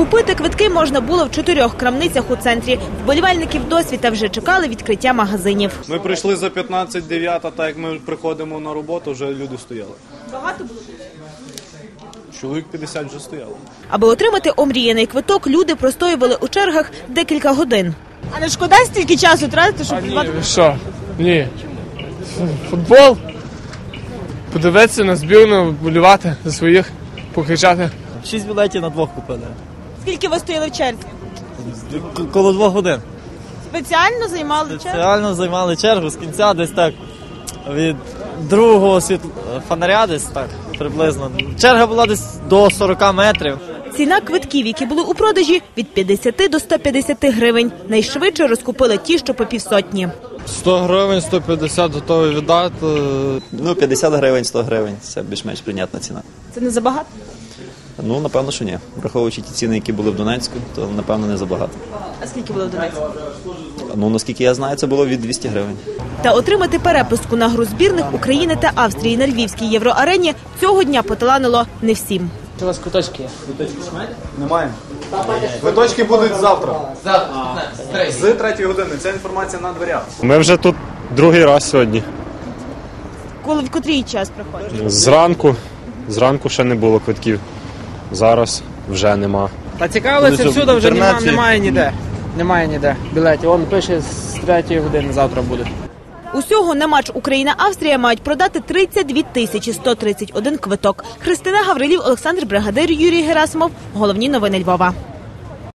Купити квитки можна було в чотирьох крамницях у центрі. Вболівальників досвіта вже чекали відкриття магазинів. Ми прийшли за 15-9, так як ми приходимо на роботу, вже люди стояли. Багато було. Чоловік 50 вже стояло. Аби отримати омріяний квиток, люди простоювали у чергах декілька годин. А не шкода стільки часу тратити, щоб придбати? що? Ні. Футбол. Подивитися на збірну, болювати за своїх, покричати. Шість білетів на двох купили. Скільки ви стояли в черзі? К- Коло двох годин. Спеціально займали чергу? Реально займали чергу з кінця десь так від другого світ... фонаря десь так приблизно. Черга була десь до 40 метрів. Ціна квитків, які були у продажі, від 50 до 150 гривень. Найшвидше розкупили ті, що по півсотні. 100 гривень, 150 готовий віддати. Ну, 50 гривень, 100 гривень це більш-менш прийнятна ціна. Це не забагато? Ну, напевно, що ні. Враховуючи ті ціни, які були в Донецьку, то напевно не забагато. А скільки було в Донецьку? Ну, наскільки я знаю, це було від 200 гривень. Та отримати перепустку на гру збірних України та Австрії на Львівській євроарені цього дня поталанило не всім. У вас куточки є? Немає. Квиточки будуть завтра. З 3 години. Ця інформація на дверях. Ми вже тут другий раз сьогодні. Коли в котрій час приходиш? Зранку, зранку ще не було квитків. Зараз вже нема. Та цікавилися всюди, вже немає ніде. Немає ніде білетів. Он пише з 3 години завтра буде. Усього на матч Україна-Австрія мають продати 32 тисячі 131 квиток. Христина Гаврилів, Олександр Бригадир, Юрій Герасимов. Головні новини Львова.